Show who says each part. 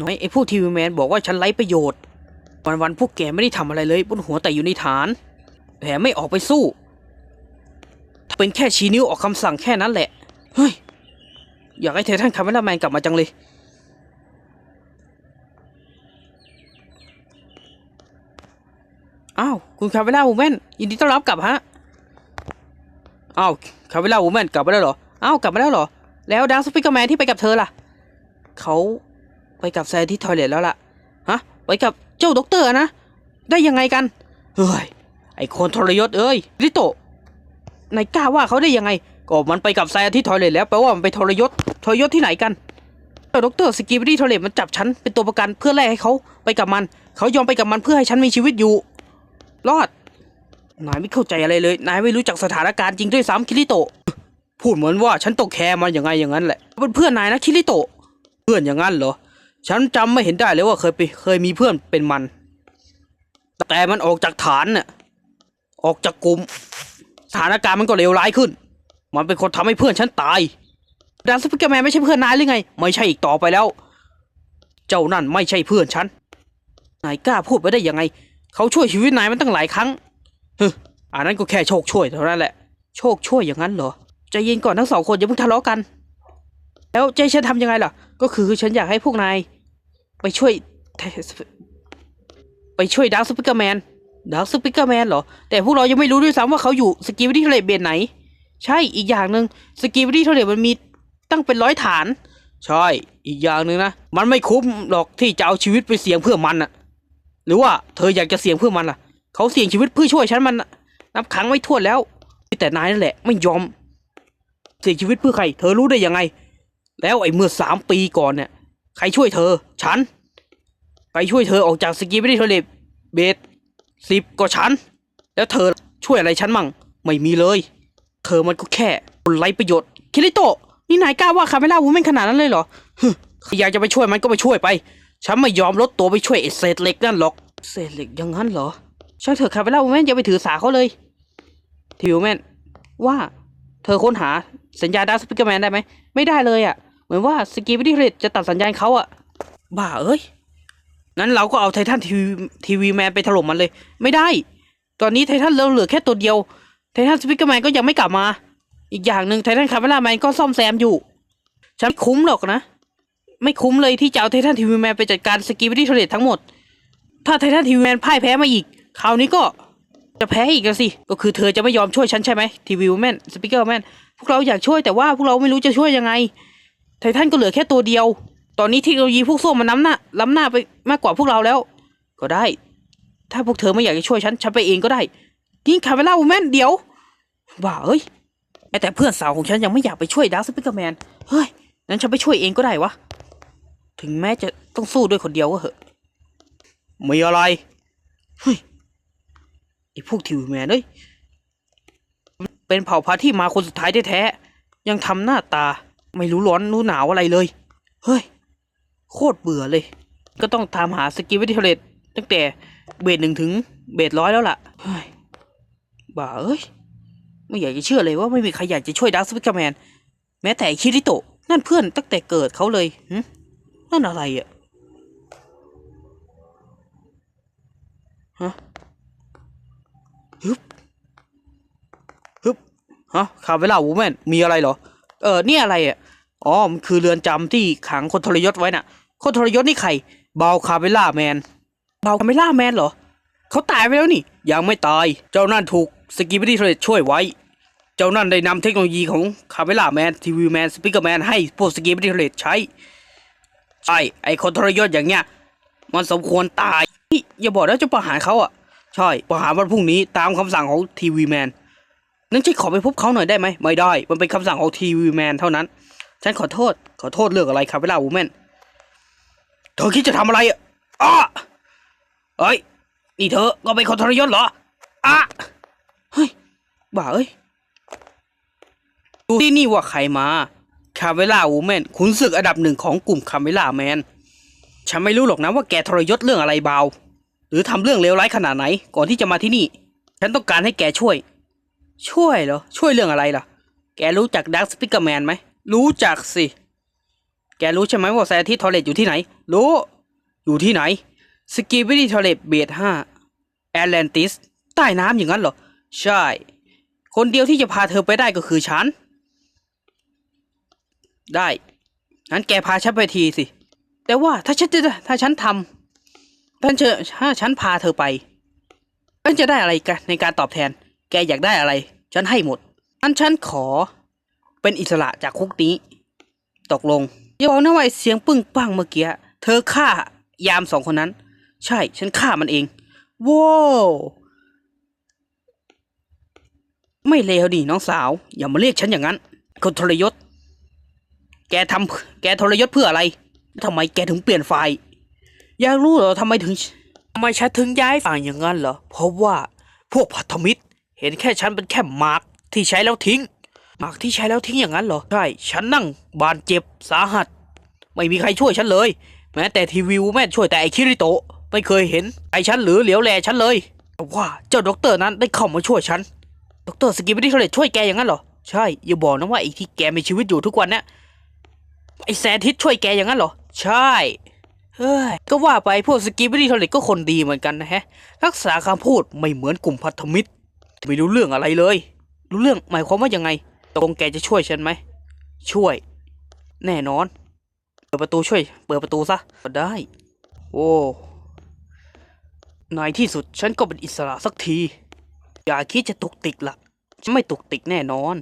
Speaker 1: น้อยไอ้พวกทีวีแมนบอกว่าฉันไร้ประโยชน์ วันวันๆพวกแกไม่ได้ทำอะไรเลยบนหัวแต่อยู่ในฐานแถมไม่ออกไปสู้ เป็นแค่ชี้นิ้วออกคำสั่งแค่นั้นแหละ เฮ้ย อยากให้เทท่านคาร์เมล่าแมนกลับมาจังเลย อ้าว คุณคาเวล่าวูแมนยินดีต้อนรับกลับฮะ อ้าวคาเวล่าวูแมนกลับมาแล้วเหรอ อ้าว กลับมาแล้วเหรอ แล้วดาร์คสปิกเกอร์แมนที่ไปกับเธอล่ะ เขา ไปกับแซนที่ทอยเลทแล้วล่ะ ฮะ ไปกับเจ้าด็อกเตอร์นะ ได้ยังไงกัน เฮ้ย ไอคนทรยศเอ้ยริโตนายกล้าว่าเขาได้ยังไง ก็มันไปกับแซนที่ทอยเลทแล้วแปลว่ามันไปทรยศ ทรยศที่ไหนกัน เจ้าด็อกเตอร์สกีบิดี้ทอยเลทมันจับฉันเป็นตัวประกันเพื่อแลกให้เขาไปกับมัน เขายอมไปกับมันเพื่อให้ฉันมีชีวิตอยู่ รอด นายไม่เข้าใจอะไรเลย นายไม่รู้จักสถานการณ์จริงด้วยซ้ำคิริโตพูดเหมือนว่าฉันต้องแคร์มันอย่างไงอย่างนั้นแหละเป็นเพื่อนนายนะคิริโตเพื่อนอย่างนั้นเหรอ ฉันจำไม่เห็นได้เลยว่าเคยไปเคยมีเพื่อนเป็นมัน แต่มันออกจากฐานน่ะออกจากกลุ่มสถานการณ์มันก็เลวร้ายขึ้น มันเป็นคนทำให้เพื่อนฉันตายดานสปิกเกอร์แมนไม่ใช่เพื่อนนายหรือไง ไม่ใช่อีกต่อไปแล้ว เจ้านั่นไม่ใช่เพื่อนฉัน นายกล้าพูดไปได้ยังไง เขาช่วยชีวิตนายมันตั้งหลายครั้งเฮ้ออันนั้นก็แค่โชคช่วยเท่านั้นแหละ โชคช่วยอย่างนั้นเหรอ ใจเย็นก่อนทั้งสองคนอย่าเพิ่งทะเลาะกัน แล้วใจฉันทำยังไงล่ะ ก็คือฉันอยากให้พวกนายไปช่วย ไปช่วยดาร์คสปิเกอร์แมนดาร์คสปิเกอร์แมนเหรอ แต่พวกเรายังไม่รู้ด้วยซ้ำว่าเขาอยู่สกีวิดี้ทะเลเบนไหน ใช่อีกอย่างหนึ่งสกีวิดี้ทะเลมันมีตั้งเป็นร้อยฐาน ใช่อีกอย่างหนึ่งนะ มันไม่คุ้มหรอกที่จะเอาชีวิตไปเสี่ยงเพื่อมันอะหรือว่าเธออยากจะเสี่ยงเพื่อมันล่ะ เขาเสี่ยงชีวิตเพื่อช่วยฉันมันนับครั้งไม่ถ้วนแล้ว แต่นายนั่นแหละ ไม่ยอม เสี่ยงชีวิตเพื่อใคร เธอรู้ได้ยังไง แล้วไอ้เมื่อสามปีก่อนเนี่ย ใครช่วยเธอ ฉัน ไปช่วยเธอออกจากสกีไม่ได้ทเลเบสสิบก็ฉัน แล้วเธอช่วยอะไรฉันมั่ง ไม่มีเลย เธอมันก็แค่คนไร้ประโยชน์ คิริโตะ นี่นายกล้าว่าคาเมล่าวูแมนขนาดนั้นเลยเหรอฮึอยากจะไปช่วยมันก็ไปช่วยไป ฉันไม่ยอมลดตัวไปช่วยไอ้เศษเหล็กนั่นหรอก เศษเหล็กอยังงั้นเหรอ ช่างเถอะคาเมล่าวูแมนอย่าไปถือสาเขาเลยทิวแมนว่า เธอค้นหาสัญญาณดาร์คสปิกเกอร์แมนได้ไหม ไม่ได้เลยอะ่ะ เหมือนว่าสกีวิดี้เรดจะตัดสัญญาณเขาอะ่ะ บ้าเอ้ย นั้นเราก็เอาไททันทีวีทีวีแมนไปถล่มมันเลย ไม่ได้ ตอนนี้ไททันเราเหลือแค่ตัวเดียว ไททันสปิกเกอร์แมนก็ยังไม่กลับมา อีกอย่างหนึ่งไททันคาเมล่าแมนก็ซ่อมแซมอยู่ ฉันไม่คุ้มหรอกนะ ไม่คุ้มเลยที่จะเอาไททันทีวีแมนไปจัดการสกีวิดี้เรดทั้งหมด ถ้าไททันทีวีแมนพ่ายแพ้มาอีก คราวนี้ก็ จะแพ้อีกแล้วสิ ก็คือเธอจะไม่ยอมช่วยฉันใช่ไหมทีวีแมนสปิเกอร์แมนพวกเราอยากช่วยแต่ว่าพวกเราไม่รู้จะช่วยยังไง ไททันก็เหลือแค่ตัวเดียว ตอนนี้เทคโนโลยีพวกส้วมมันน้ำหน้าล้ำหน้าไปมากกว่าพวกเราแล้ว ก็ได้ ถ้าพวกเธอไม่อยากจะช่วยฉันฉันไปเองก็ได้นี่คาเมล่าวูแมนเดี๋ยวบ้าเอ้ยแม้แต่เพื่อนสาวของฉันยังไม่อยากไปช่วยดาร์คสปิเกอร์แมนเฮ้ยงั้นฉันไปช่วยเองก็ได้วะถึงแม้จะต้องสู้ด้วยคนเดียวก็เหอะไม่อะไรเฮ้ย ไอ้พวกทีวีแมนเอ้ย เป็นเผ่าพันธุ์ที่มาคนสุดท้ายแท้ๆ ยังทำหน้าตาไม่รู้ร้อนรู้หนาวอะไรเลย เฮ้ย โคตรเบื่อเลย ก็ต้องตามหาสกิลวิทเทเลตตั้งแต่เบสหนึ่งถึงเบสร้อยแล้วล่ะ เฮ้ย บ้าเอ้ย ไม่อยากจะเชื่อเลยว่าไม่มีใครอยากจะช่วยดาร์สปิกเกอร์แมน แม้แต่คิริโตะนั่นเพื่อนตั้งแต่เกิดเขาเลยหึนั่นอะไรอะฮะ ฮึบฮึบฮะคาเวล่าวูแมนมีอะไรเหรอ เออนี่อะไรอะอ๋อมันคือเรือนจำที่ขังคนทรยศไว้น่ะ คนทรยศนี่ใครเบาคาเวล่าแมนเบาคาเวล่าแมนเหรอเขาตายไปแล้วนี่ ยังไม่ตาย เจ้านั่นถูกสกีบิดี้เทรดช่วยไว้ เจ้านั่นได้นำเทคโนโลยีของคาเวล่าแมนทีวีแมนสปิเกอร์แมนให้พวกสกีบิดี้เทรดใช้ใช่ไอคนทรยศอย่างเงี้ยมันสมควรตายนี่อย่าบอกนะจะประหารเขาอะ ใช่ประหารวันพรุ่งนี้ตามคำสั่งของทีวีแมนนั่นฉันขอไปพบเขาหน่อยได้ไหมไม่ได้ มันเป็นคำสั่งของทีวีแมนเท่านั้น ฉันขอโทษ ขอโทษเรื่องอะไรครับเวลาวูแมนเธอคิดจะทำอะไรอะอ้าเอ้ย นี่เธอก็เป็นคนทรยศเหรออะเฮ้ย บ้าเอ้ย ดูที่นี่ว่าใครมา คาเวล่าวูแมนขุนศึกอันดับหนึ่งของกลุ่มคาเวล่าแมน ฉันไม่รู้หรอกนะว่าแกทรยศเรื่องอะไรเบา หรือทำเรื่องเลวร้ายขนาดไหน ก่อนที่จะมาที่นี่ ฉันต้องการให้แกช่วย ช่วยเหรอ ช่วยเรื่องอะไรล่ะ แกรู้จักดักสปิกเกอร์แมนไหม รู้จักสิ แกรู้ใช่ไหมว่าแซที่ทอเลตอยู่ที่ไหน รู้ อยู่ที่ไหน สกีบิดีทอเลตเบดห้าแอตแลนติส ใต้น้ำอย่างนั้นเหรอ ใช่ คนเดียวที่จะพาเธอไปได้ก็คือฉัน ได้งั้นแกพาฉันไปทีสิ แต่ว่าถ้าฉันจะถ้าฉันทำ ถ้าเธอถ้าฉันพาเธอไปฉันจะได้อะไรกันในการตอบแทน แกอยากได้อะไร ฉันให้หมด อันฉันขอ เป็นอิสระจากคุกนี้ ตกลงอย่าบอกนะว่าไอ้เสียงปึ้งปังเมื่อกี้ เธอฆ่ายามสองคนนั้น ใช่ ฉันฆ่ามันเองว้าวไม่เลวดิน้องสาว อย่ามาเรียกฉันอย่างนั้นคนทรยศ แกทำแกทรยศเพื่ออะไรทำไมแกถึงเปลี่ยนฝ่าย อยากรู้เหรอทำไมถึงทำไมฉันถึงย้ายฝั่งอย่างนั้นเหรอ เพราะว่าพวกพันธมิตร เห็นแค่ฉันเป็นแค่มาร์กที่ใช้แล้วทิ้ง มาร์กที่ใช้แล้วทิ้งอย่างนั้นเหรอ ใช่ ฉันนั่งบาดเจ็บสาหัส ไม่มีใครช่วยฉันเลย แม้แต่ทีวีวูแมนช่วยแต่ไอคิริโตะไม่เคยเห็นไอฉันหรือเหลียวแลฉันเลยแต่ว่าเจ้าด็อกเตอร์นั้นได้เข้ามาช่วยฉัน ด็อกเตอร์สกิปปี้ทเลตช่วยแกอย่างนั้นเหรอ ใช่ อย่าบอกนะว่าไอที่แกมีชีวิตอยู่ทุกวันเนี้ยไอแซนทิสช่วยแกอย่างนั้นเหรอ ใช่ เฮ้ย ก็ว่าไปพวกสกิปปี้ทเลตก็คนดีเหมือนกันนะฮะ รักษาคำพูดไม่เหมือนกลุ่มพันธมิตร ไม่รู้เรื่องอะไรเลย รู้เรื่องหมายความว่ายังไงตกลงแกจะช่วยฉันไหม ช่วย แน่นอน เปิดประตูช่วย เปิดประตูซะก็ได้ โอ้ในที่สุดฉันก็เป็นอิสระสักที อย่าคิดจะตุกติกละฉันไม่ตุกติกแน่นอน